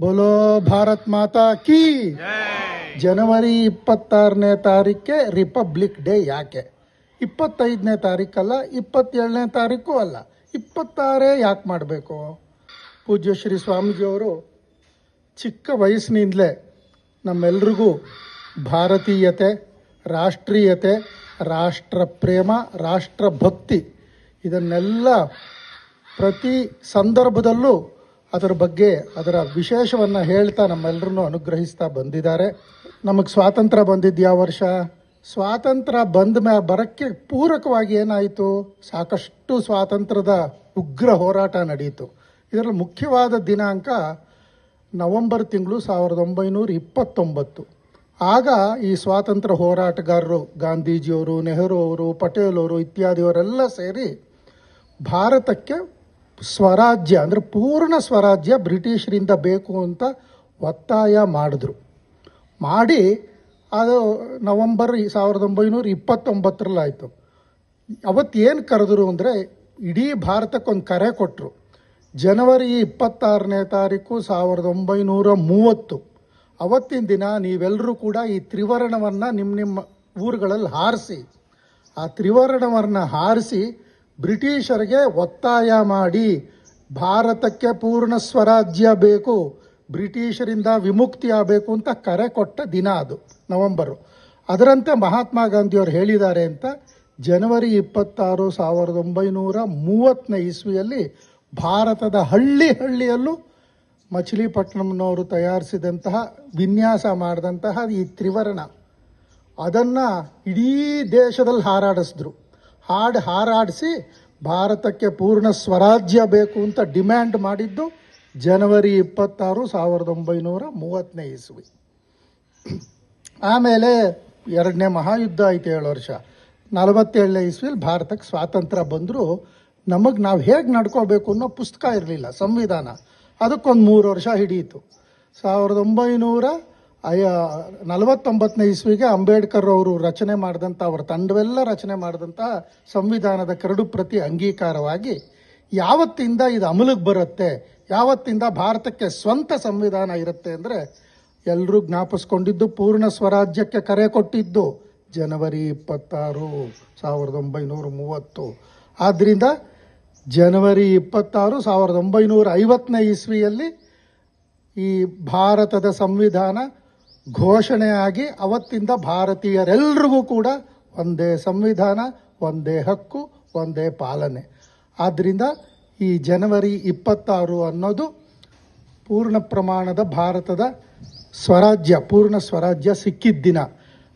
ಬೋಲೋ ಭಾರತ್ ಮಾತಾ ಕೀ. ಜನವರಿ ಇಪ್ಪತ್ತಾರನೇ ತಾರೀಕೆ republic day ಯಾಕೆ? ಇಪ್ಪತ್ತೈದನೇ ತಾರೀಕಲ್ಲ ಇಪ್ಪತ್ತೇಳನೇ ತಾರೀಕು ಅಲ್ಲ. ಇಪ್ಪತ್ತಾರೇ ಯಾಕೆ ಮಾಡಬೇಕು? ಪೂಜ್ಯ ಶ್ರೀ ಸ್ವಾಮೀಜಿಯವರು ಚಿಕ್ಕ ವಯಸ್ಸಿನಿಂದಲೇ ನಮ್ಮೆಲ್ರಿಗೂ ಭಾರತೀಯತೆ, ರಾಷ್ಟ್ರೀಯತೆ, ರಾಷ್ಟ್ರ ಪ್ರೇಮ, ರಾಷ್ಟ್ರ ಭಕ್ತಿ ಇದನ್ನೆಲ್ಲ ಪ್ರತಿ ಸಂದರ್ಭದಲ್ಲೂ ಅದರ ಬಗ್ಗೆ ಅದರ ವಿಶೇಷವನ್ನು ಹೇಳ್ತಾ ನಮ್ಮೆಲ್ಲರನ್ನು ಅನುಗ್ರಹಿಸ್ತಾ ಬಂದಿದ್ದಾರೆ. ನಮಗೆ ಸ್ವಾತಂತ್ರ್ಯ ಬಂದಿದ್ದು ಯಾವ ವರ್ಷ? ಸ್ವಾತಂತ್ರ್ಯ ಬಂದ ಮೇಲೆ ಬರೋಕ್ಕೆ ಪೂರಕವಾಗಿ ಏನಾಯಿತು? ಸಾಕಷ್ಟು ಸ್ವಾತಂತ್ರ್ಯದ ಉಗ್ರ ಹೋರಾಟ ನಡೆಯಿತು ಇದರಲ್ಲಿ ಮುಖ್ಯವಾದ ದಿನಾಂಕ ನವೆಂಬರ್ ತಿಂಗಳು ಸಾವಿರದ ಒಂಬೈನೂರ ಇಪ್ಪತ್ತೊಂಬತ್ತು. ಆಗ ಈ ಸ್ವಾತಂತ್ರ್ಯ ಹೋರಾಟಗಾರರು ಗಾಂಧೀಜಿಯವರು ನೆಹರು ಅವರು ಪಟೇಲ್ ಅವರು ಇತ್ಯಾದಿಯವರೆಲ್ಲ ಸೇರಿ ಭಾರತಕ್ಕೆ ಸ್ವರಾಜ್ಯ ಅಂದರೆ ಪೂರ್ಣ ಸ್ವರಾಜ್ಯ ಬ್ರಿಟಿಷರಿಂದ ಬೇಕು ಅಂತ ಒತ್ತಾಯ ಮಾಡಿದ್ರು. ಮಾಡಿ ಅದು ನವಂಬರ್ ಸಾವಿರದ ಒಂಬೈನೂರ ಇಪ್ಪತ್ತೊಂಬತ್ತರಲ್ಲಾಯಿತು. ಅವತ್ತು ಏನು ಕರೆದ್ರು ಅಂದರೆ ಇಡೀ ಭಾರತಕ್ಕೊಂದು ಕರೆ ಕೊಟ್ಟರು ಜನವರಿ ಇಪ್ಪತ್ತಾರನೇ ತಾರೀಕು ಸಾವಿರದ ಒಂಬೈನೂರ ಮೂವತ್ತು. ಅವತ್ತಿನ ದಿನ ನೀವೆಲ್ಲರೂ ಕೂಡ ಈ ತ್ರಿವರ್ಣವನ್ನು ನಿಮ್ಮ ನಿಮ್ಮ ಊರುಗಳಲ್ಲಿ ಹಾರಿಸಿ. ಆ ತ್ರಿವರ್ಣವನ್ನು ಹಾರಿಸಿ ಬ್ರಿಟಿಷರಿಗೆ ಒತ್ತಾಯ ಮಾಡಿ ಭಾರತಕ್ಕೆ ಪೂರ್ಣ ಸ್ವರಾಜ್ಯ ಬೇಕು, ಬ್ರಿಟಿಷರಿಂದ ವಿಮುಕ್ತಿ ಆಗಬೇಕು ಅಂತ ಕರೆ ಕೊಟ್ಟ ದಿನ ಅದು, ನವೆಂಬರು. ಅದರಂತೆ ಮಹಾತ್ಮ ಗಾಂಧಿಯವರು ಹೇಳಿದ್ದಾರೆ ಅಂತ, ಜನವರಿ ಇಪ್ಪತ್ತಾರು ಸಾವಿರದ ಒಂಬೈನೂರ ಮೂವತ್ತನೇ ಇಸ್ವಿಯಲ್ಲಿ ಭಾರತದ ಹಳ್ಳಿ ಹಳ್ಳಿಯಲ್ಲೂ ಮಚಿಲಿಪಟ್ಟಣಂನವರು ತಯಾರಿಸಿದಂತಹ, ವಿನ್ಯಾಸ ಮಾಡಿದಂತಹ ಈ ತ್ರಿವರ್ಣ. ಅದನ್ನು ಇಡೀ ದೇಶದಲ್ಲಿ ಹಾರಾಡಿಸಿದ್ರು. ಹಾಡು ಹಾರಾಡಿಸಿ ಭಾರತಕ್ಕೆ ಪೂರ್ಣ ಸ್ವರಾಜ್ಯ ಬೇಕು ಅಂತ ಡಿಮ್ಯಾಂಡ್ ಮಾಡಿದ್ದು ಜನವರಿ ಇಪ್ಪತ್ತಾರು ಸಾವಿರದ ಒಂಬೈನೂರ ಮೂವತ್ತನೇ ಇಸ್ವಿ. ಆಮೇಲೆ ಎರಡನೇ ಮಹಾಯುದ್ಧ ಆಯ್ತು ಏಳು ವರ್ಷ. ನಲವತ್ತೇಳನೇ ಇಸ್ವಿಲಿ ಭಾರತಕ್ಕೆ ಸ್ವಾತಂತ್ರ್ಯ ಬಂದರೂ. ನಮಗೆ ನಾವು ಹೇಗೆ ನಡ್ಕೋಬೇಕು ಅನ್ನೋ ಪುಸ್ತಕ ಇರಲಿಲ್ಲ, ಸಂವಿಧಾನ. ಅದಕ್ಕೊಂದು ಮೂರು ವರ್ಷ ಹಿಡಿಯಿತು ಸಾವಿರದ ಒಂಬೈನೂರ ಅಯ್ಯ, ನಲವತ್ತೊಂಬತ್ತನೇ ಇಸ್ವಿಗೆ ಅಂಬೇಡ್ಕರ್ ಅವರು ರಚನೆ ಮಾಡಿದಂಥ ಅವರ ತಂಡವೆಲ್ಲ ರಚನೆ ಮಾಡಿದಂಥ ಸಂವಿಧಾನದ ಕರಡು ಪ್ರತಿ ಅಂಗೀಕಾರವಾಗಿ ಯಾವತ್ತಿಂದ ಇದು ಅಮಲಿಗೆ ಬರುತ್ತೆ, ಯಾವತ್ತಿಂದ ಭಾರತಕ್ಕೆ ಸ್ವಂತ ಸಂವಿಧಾನ ಇರುತ್ತೆ ಅಂದರೆ ಎಲ್ಲರೂ ಜ್ಞಾಪಿಸ್ಕೊಂಡಿದ್ದು ಪೂರ್ಣ ಸ್ವರಾಜ್ಯಕ್ಕೆ ಕರೆ ಕೊಟ್ಟಿದ್ದು ಜನವರಿ ಇಪ್ಪತ್ತಾರು, ಸಾವಿರದ ಒಂಬೈನೂರ ಮೂವತ್ತು. ಆದ್ದರಿಂದ ಜನವರಿ ಇಪ್ಪತ್ತಾರು, ಸಾವಿರದ ಒಂಬೈನೂರ ಐವತ್ತನೇ ಇಸ್ವಿಯಲ್ಲಿ ಈ ಭಾರತದ ಸಂವಿಧಾನ ಘೋಷಣೆಯಾಗಿ ಅವತ್ತಿಂದ ಭಾರತೀಯರೆಲ್ಲರಿಗೂ ಕೂಡ ಒಂದೇ ಸಂವಿಧಾನ, ಒಂದೇ ಹಕ್ಕು, ಒಂದೇ ಪಾಲನೆ. ಆದ್ದರಿಂದ ಈ ಜನವರಿ ಇಪ್ಪತ್ತಾರು ಅನ್ನೋದು ಪೂರ್ಣ ಪ್ರಮಾಣದ ಭಾರತದ ಸ್ವರಾಜ್ಯ, ಪೂರ್ಣ ಸ್ವರಾಜ್ಯ ಸಿಕ್ಕಿದ್ದ ದಿನ.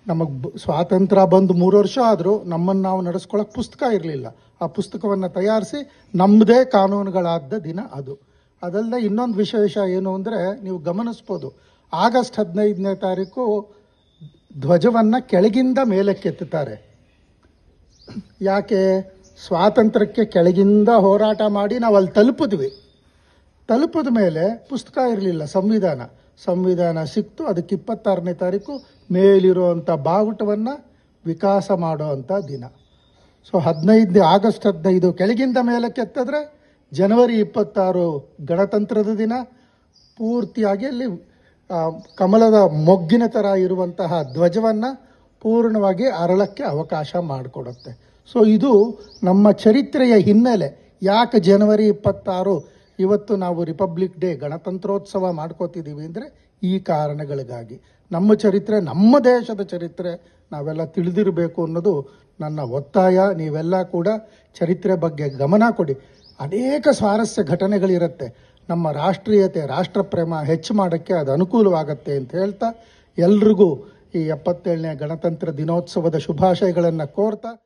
ನಮಗೆ ಸ್ವಾತಂತ್ರ್ಯ ಬಂದು ಮೂರು ವರ್ಷ ಆದರೂ ನಮ್ಮನ್ನು ನಾವು ನಡೆಸ್ಕೊಳ್ಳೋಕೆ ಪುಸ್ತಕ ಇರಲಿಲ್ಲ. ಆ ಪುಸ್ತಕವನ್ನು ತಯಾರಿಸಿ ನಮ್ಮದೇ ಕಾನೂನುಗಳಾದ ದಿನ ಅದು. ಅದಲ್ಲದೆ ಇನ್ನೊಂದು ವಿಶೇಷ ಏನು ಅಂದರೆ ನೀವು ಗಮನಿಸ್ಬೋದು ಆಗಸ್ಟ್ ಹದಿನೈದನೇ ತಾರೀಕು ಧ್ವಜವನ್ನು ಕೆಳಗಿಂದ ಮೇಲಕ್ಕೆತ್ತುತ್ತಾರೆ. ಯಾಕೆ? ಸ್ವಾತಂತ್ರ್ಯಕ್ಕೆ ಕೆಳಗಿಂದ ಹೋರಾಟ ಮಾಡಿ ನಾವು ಅಲ್ಲಿ ತಲುಪಿದ್ವಿ. ತಲುಪಿದ ಮೇಲೆ ಪುಸ್ತಕ ಇರಲಿಲ್ಲ, ಸಂವಿಧಾನ. ಸಂವಿಧಾನ ಸಿಕ್ತು, ಅದಕ್ಕೆ ಇಪ್ಪತ್ತಾರನೇ ತಾರೀಕು ಮೇಲಿರುವಂಥ ಬಾವುಟವನ್ನು ವಿಕಾಸ ಮಾಡುವಂಥ ದಿನ. ಸೊ ಹದಿನೈದು ಆಗಸ್ಟ್ ಹದಿನೈದು ಕೆಳಗಿಂದ ಮೇಲೆ ಕೆತ್ತಿದ್ರೆ ಜನವರಿ ಇಪ್ಪತ್ತಾರು ಗಣತಂತ್ರದ ದಿನ, ಪೂರ್ತಿಯಾಗಿ ಅಲ್ಲಿ ಕಮಲದ ಮೊಗ್ಗಿನ ಥರ ಇರುವಂತಹ ಧ್ವಜವನ್ನು ಪೂರ್ಣವಾಗಿ ಅರಳಕ್ಕೆ ಅವಕಾಶ ಮಾಡಿಕೊಡುತ್ತೆ. ಸೊ ಇದು ನಮ್ಮ ಚರಿತ್ರೆಯ ಹಿನ್ನೆಲೆ. ಯಾಕೆ ಜನವರಿ ಇಪ್ಪತ್ತಾರು ಇವತ್ತು ನಾವು ರಿಪಬ್ಲಿಕ್ ಡೇ ಗಣತಂತ್ರೋತ್ಸವ ಮಾಡ್ಕೋತಿದ್ದೀವಿ ಅಂದರೆ ಈ ಕಾರಣಗಳಿಗಾಗಿ. ನಮ್ಮ ಚರಿತ್ರೆ, ನಮ್ಮ ದೇಶದ ಚರಿತ್ರೆ ನಾವೆಲ್ಲ ತಿಳಿದಿರಬೇಕು ಅನ್ನೋದು ನನ್ನ ಒತ್ತಾಯ. ನೀವೆಲ್ಲ ಕೂಡ ಚರಿತ್ರೆ ಬಗ್ಗೆ ಗಮನ ಕೊಡಿ. ಅನೇಕ ಸ್ವಾರಸ್ಯ ಘಟನೆಗಳಿರುತ್ತೆ. ನಮ್ಮ ರಾಷ್ಟ್ರೀಯತೆ, ರಾಷ್ಟ್ರಪ್ರೇಮ ಹೆಚ್ಚು ಮಾಡೋಕ್ಕೆ ಅದು ಅನುಕೂಲವಾಗತ್ತೆ ಅಂತ ಹೇಳ್ತಾ ಎಲ್ರಿಗೂ ಈ ಎಪ್ಪತ್ತೇಳನೇ ಗಣತಂತ್ರ ದಿನೋತ್ಸವದ ಶುಭಾಶಯಗಳನ್ನು ಕೋರ್ತಾ